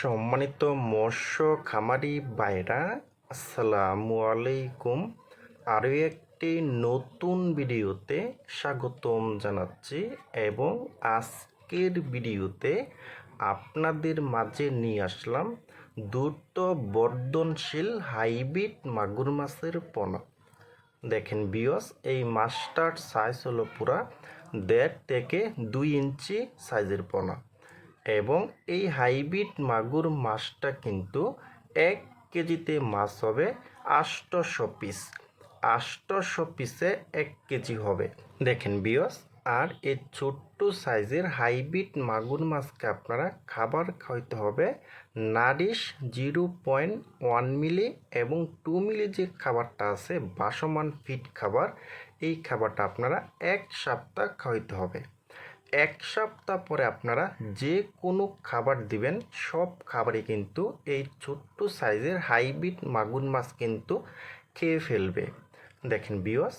সম্মানিত মৎস্য খামারি ভাইরা আসসালামু আলাইকুম। আরও একটি নতুন ভিডিওতে স্বাগতম জানাচ্ছি এবং আজকের ভিডিওতে আপনাদের মাঝে নিয়ে আসলাম দ্রুত বর্ধনশীল হাইব্রিড মাগুর মাছের পোনা। দেখেন বিয়স এই মাছটার সাইজ হলো পুরা দেড় থেকে দুই ইঞ্চি সাইজের পোনা। এবং এই হাইব্রিড মাগুর মাছটা কিন্তু এক কেজিতে মাছ হবে আষ্টশো পিস। আষ্টশো পিসে এক কেজি হবে। দেখেন বিয়স আর এই ছোট্ট সাইজের হাইব্রিড মাগুর মাছকে আপনারা খাবার খাওয়াইতে হবে nourish zero point one milli এবং টু মিলি যে খাবারটা আছে বাসমান ফিট খাবার, এই খাবারটা আপনারা এক সপ্তাহ খাওয়াইতে হবে। এক সপ্তাহ পরে আপনারা যে কোনো খাবার দিবেন সব খাবারই কিন্তু এই ছোট্ট সাইজের হাইব্রিড মাগুর মাছ কিন্তু খেয়ে ফেলবে। দেখেন বিওস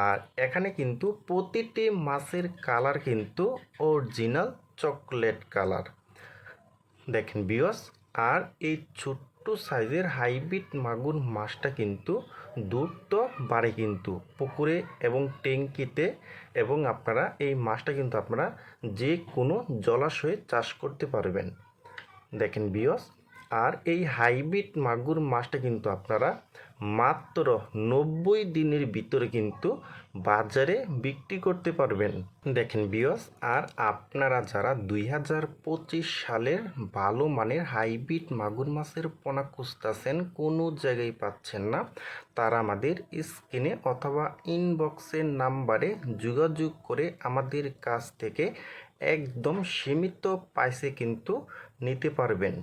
আর এখানে কিন্তু প্রতিটি মাছের কালার কিন্তু অরিজিনাল চকলেট কালার দেখেন বিয়স আর এই ছোট্ট সাইজের হাইব্রিড মাগুর মাছটা কিন্তু দ্রুত বাড়ে কিন্তু পুকুরে এবং ট্যাঙ্কিতে এবং আপনারা এই মাছটা কিন্তু আপনারা যে কোনো জলাশয়ে চাষ করতে পারবেন। দেখেন বিয়স আর এই হাইব্রিড মাগুর মাছটা কিন্তু আপনারা মাত্র নব্বই দিনের ভিতরে কিন্তু বাজারে বিক্রি করতে পারবেন। দেখেন বিয়স আর আপনারা যারা দুই হাজার পঁচিশ সালের ভালো মানের হাইব্রিড মাগুর মাছের পোনা খুঁজতেছেন, কোনো জায়গায় পাচ্ছেন না, তারা আমাদের স্ক্রিনে অথবা ইনবক্সের নাম্বারে যোগাযোগ করে আমাদের কাছ থেকে একদম সীমিত প্রাইসে কিন্তু নিতে পারবেন।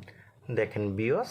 দেখেন বিয়স